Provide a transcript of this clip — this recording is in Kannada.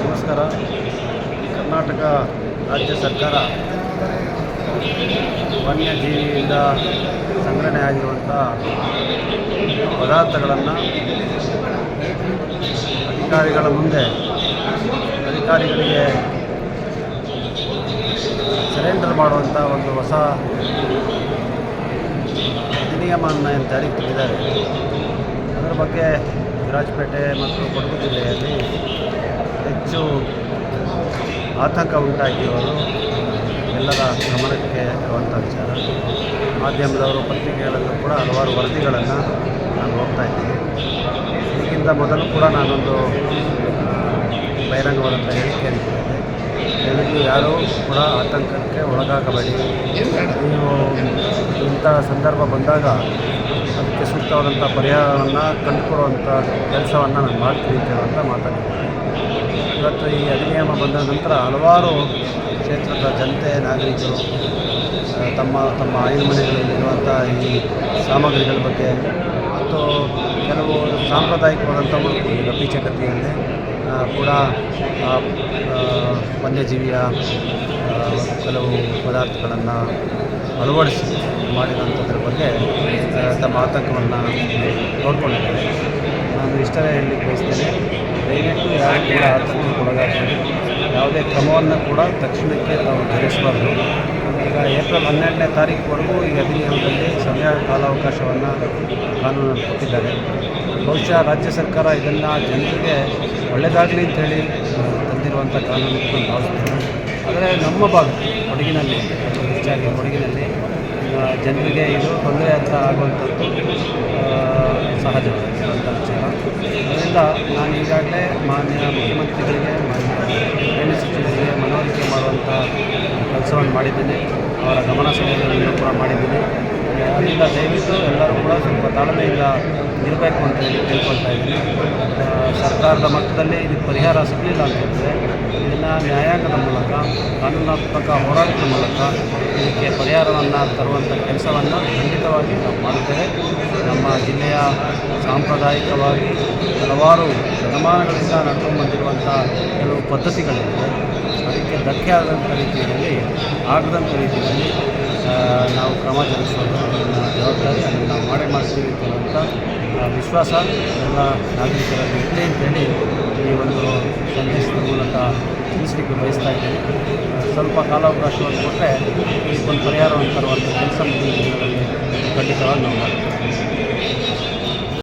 ನಮಸ್ಕಾರ. ಕರ್ನಾಟಕ ರಾಜ್ಯ ಸರ್ಕಾರ ವನ್ಯಜೀವಿಯಿಂದ ಸಂಗ್ರಹಣೆ ಆಗಿರುವಂಥ ಪದಾರ್ಥಗಳನ್ನು ಅಧಿಕಾರಿಗಳ ಮುಂದೆ ಅಧಿಕಾರಿಗಳಿಗೆ ಸರೆಂಡರ್ ಮಾಡುವಂಥ ಒಂದು ಹೊಸ ಅಧಿನಿಯಮವನ್ನು ಜಾರಿಗೆ ತಂದಿದ್ದಾರೆ ಅದರ ಬಗ್ಗೆ ವಿರಾಜಪೇಟೆ ಮತ್ತು ಕೊಡಗು ಜಿಲ್ಲೆಯಲ್ಲಿ ಹೆಚ್ಚು ಆತಂಕ ಉಂಟಾಗಿರೋದು ಎಲ್ಲರ ಗಮನಕ್ಕೆ ಬರುವಂಥ ವಿಚಾರ. ಮಾಧ್ಯಮದವರು ಪತ್ರಿಕೆಗಳಲ್ಲೂ ಕೂಡ ಹಲವಾರು ವರದಿಗಳನ್ನು ನಾನು ಹೋಗ್ತಾ ಇದ್ದೀನಿ. ಇದಕ್ಕಿಂತ ಮೊದಲು ಕೂಡ ನಾನೊಂದು ಬಹಿರಂಗವಾದಂಥ ಹೇಳಿಕೆಯನ್ನು ಕೊಟ್ಟಿದ್ದೆ. ದಯವಿಟ್ಟು ಯಾರೂ ಕೂಡ ಆತಂಕಕ್ಕೆ ಒಳಗಾಗಬೇಡಿ. ನೀವು ಇಂಥ ಸಂದರ್ಭ ಬಂದಾಗ ಸೂಕ್ತವಾದಂಥ ಪರಿಹಾರವನ್ನು ಕಂಡುಕೊಡುವಂಥ ಕೆಲಸವನ್ನು ನಾನು ಮಾಡ್ತೀನಿ ಅಂತ ಹೇಳುವಂಥ ಮಾತಾಡಿದ್ದೀನಿ ಇವತ್ತು ಈ ಅಧಿನಿಯಮ ಬಂದ ನಂತರ ಹಲವಾರು ಕ್ಷೇತ್ರದ ಜನತೆ ನಾಗರಿಕರು ತಮ್ಮ ತಮ್ಮ ಆಯ್ದ ಮನೆಗಳಲ್ಲಿರುವಂಥ ಈ ಸಾಮಗ್ರಿಗಳ ಬಗ್ಗೆ ಮತ್ತು ಕೆಲವು ಸಾಂಪ್ರದಾಯಿಕವಾದಂಥ ಉಡುಪು ಈಗ ಪೀಚಕತ್ತಿಯಲ್ಲಿ ಆ, ಕೂಡ ವನ್ಯಜೀವಿಯ ಕೆಲವು ಪದಾರ್ಥಗಳನ್ನು ಅಳವಡಿಸಿ ಮಾಡಿದಂಥದ್ರ ಬಗ್ಗೆ ತಮ್ಮ ಆತಂಕವನ್ನು ನೋಡಿಕೊಂಡಿದ್ದಾರೆ. ನಾನು ಇಷ್ಟವೇ ಹೇಳಲಿಕ್ಕೆ ಬಯಸ್ತೇನೆ. ದಯವಿಟ್ಟು ಯಾರು ಕೂಡ ಯಾವುದೇ ಕ್ರಮವನ್ನು ಕೂಡ ತಕ್ಷಣಕ್ಕೆ ತಾವು ಧರಿಸಬಾರ್ದು. ಈಗ ಏಪ್ರಿಲ್ ಹನ್ನೆರಡನೇ ತಾರೀಕುವರೆಗೂ ಈ ಅಧಿನಿಯಮದಲ್ಲಿ ಸಮಯ ಕಾಲಾವಕಾಶವನ್ನು ಕಾನೂನು ಕೊಟ್ಟಿದ್ದಾರೆ. ಬಹುಶಃ ರಾಜ್ಯ ಸರ್ಕಾರ ಇದನ್ನು ಜನರಿಗೆ ಒಳ್ಳೆಯದಾಗಲಿ ಅಂತೇಳಿ ತಂದಿರುವಂಥ ಕಾನೂನು ಭಾವಿಸ್ತೇನೆ. ಆದರೆ ನಮ್ಮ ಭಾಗ, ಕೊಡಗಿನಲ್ಲಿ ಹೆಚ್ಚಾಗಿ ಕೊಡಗಿನಲ್ಲಿ ಜನರಿಗೆ ಇದು ತೊಂದರೆ ಅಂತ ಆಗುವಂಥದ್ದು ಸಹಜ ವಿಚಾರ. ಅದರಿಂದ ನಾನು ಈಗಾಗಲೇ ಮಾನ್ಯ ಮುಖ್ಯಮಂತ್ರಿಗಳಿಗೆ, ಮಾನ್ಯ ರೈಲ್ವೆ ಸಚಿವರಿಗೆ ಮನವರಿಕೆ ಮಾಡುವಂಥ ಕೆಲಸವನ್ನು ಮಾಡಿದ್ದೇನೆ. ಅವರ ಗಮನ ಸೆಳೆಯುವುದನ್ನು ಕೂಡ ಮಾಡಿದ್ದೀನಿ. ಅದರಿಂದ ದಯವಿಟ್ಟು ಎಲ್ಲರೂ ಕೂಡ ಸ್ವಲ್ಪ ತಾಳ್ಮೆಯಿಂದ ಇರಬೇಕು ಅಂತ ಹೇಳಿ ಕೇಳ್ಕೊಳ್ತಾ ಇದ್ದೀನಿ. ಸರ್ಕಾರದ ಮಟ್ಟದಲ್ಲಿ ಇದಕ್ಕೆ ಪರಿಹಾರ ಸಿಗಲಿಲ್ಲ ಅಂತ ಹೇಳಿದ್ರೆ ಇದನ್ನು ನ್ಯಾಯಾಂಗದ ಮೂಲಕ, ಕಾನೂನಾತ್ಮಕ ಹೋರಾಟದ ಮೂಲಕ ಇದಕ್ಕೆ ಪರಿಹಾರವನ್ನು ತರುವಂಥ ಕೆಲಸವನ್ನು ಖಂಡಿತವಾಗಿ ನಾವು ಮಾಡುತ್ತೇವೆ. ನಮ್ಮ ಜಿಲ್ಲೆಯ ಸಾಂಪ್ರದಾಯಿಕವಾಗಿ ಹಲವಾರು ಶತಮಾನಗಳಿಂದ ನಡ್ಕೊಂಡು ಬಂದಿರುವಂಥ ಕೆಲವು ಪದ್ಧತಿಗಳಿವೆ. ಅದಕ್ಕೆ ಧಕ್ಕೆ ಆದಂಥ ರೀತಿಯಲ್ಲಿ ಆಗದಂಥ ರೀತಿಯಲ್ಲಿ ನಾವು ಕ್ರಮ ಜರುಗಿಸೋದು ನಮ್ಮ ಜವಾಬ್ದಾರಿ ಅದನ್ನು ನಾವು ಮಾಡೇ ಮಾಡ್ತೀವಿ ಅಂತ ವಿಶ್ವಾಸ ಎಲ್ಲ ನಾಗರಿಕರಲ್ಲಿ ಇರಲಿ ಅಂತೇಳಿ ಈ ಒಂದು ಸಂದೇಶದ ಮೂಲಕ ತಿಳಿಸಲಿಕ್ಕೆ ಬಯಸ್ತಾ ಇದ್ದೀನಿ. ಸ್ವಲ್ಪ ಕಾಲಾವಕಾಶವನ್ನು ಕೊಟ್ಟರೆ ಇದಕ್ಕೊಂದು ಪರಿಹಾರವನ್ನು ತರುವಂಥ ಕೆಲಸ ಮುಂದಿನ ದಿನಗಳಲ್ಲಿ ಖಂಡಿತವಾಗಿ ನಾವು ಮಾಡ್ತೀವಿ.